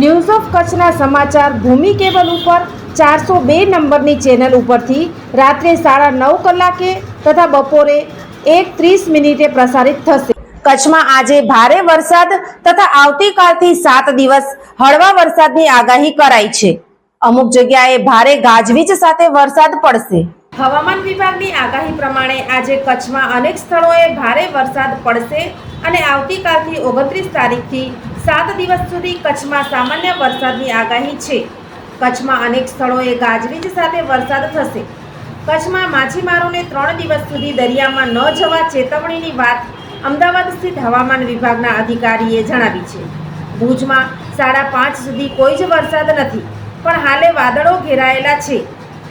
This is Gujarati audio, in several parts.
news of કચ્છના સમાચાર ભૂમિ કેબલ ઉપર ચારસો બે નંબરની ચેનલ ઉપરથી રાત્રે સાડા નવ કલાકે તથા બપોરે એક ત્રીસ મિનિટે પ્રસારિત થશે. કચ્છમાં આજે ભારે વરસાદ તથા આવતીકાલથી સાત દિવસ હળવા વરસાદની આગાહી કરાઈ છે. અમુક જગ્યાએ ભારે ગાજવીજ સાથે વરસાદ પડશે. હવામાન વિભાગની આગાહી પ્રમાણે આજે કચ્છમાં અનેક સ્થળોએ ભારે વરસાદ પડશે અને આવતીકાલથી ઓગણત્રીસ તારીખથી સાત દિવસ સુધી કચ્છમાં સામાન્ય વરસાદની આગાહી છે. કચ્છમાં અનેક સ્થળોએ ગાજવીજ સાથે વરસાદ થશે. કચ્છમાં માછીમારોને ત્રણ દિવસ સુધી દરિયામાં ન જવા ચેતવણીની વાત અમદાવાદ સ્થિત હવામાન વિભાગના અધિકારીએ જણાવી છે. ભુજમાં સાડા પાંચ સુધી કોઈ જ વરસાદ નથી, પણ હાલે વાદળો ઘેરાયેલા છે.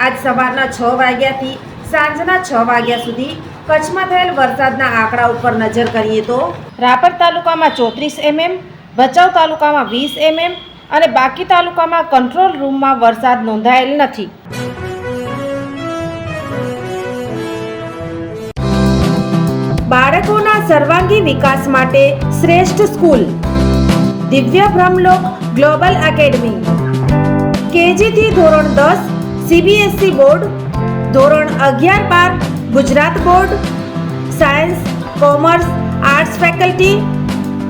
આજ સવારના છ વાગ્યાથી સાંજના છ વાગ્યા સુધી કચ્છમાં થયેલ વરસાદના આંકડા ઉપર નજર કરીએ તો રાપર તાલુકામાં ચોત્રીસ એમએમ ભચાઉ તાલુકામાં વીસ એમએમ અને બાકી તાલુકામાં કંટ્રોલ રૂમમાં વરસાદ નોંધાયેલ નથી. બાળકોના સર્વાંગી વિકાસ માટે શ્રેષ્ઠ સ્કૂલ. દિવ્ય બ્રહ્મલોક ગ્લોબલ એકેડમી. કેજીથી ધોરણ દસ, સીબીએસઈ બોર્ડ. ધોરણ અગિયાર બાર, Gujarat board. Science, commerce, arts faculty.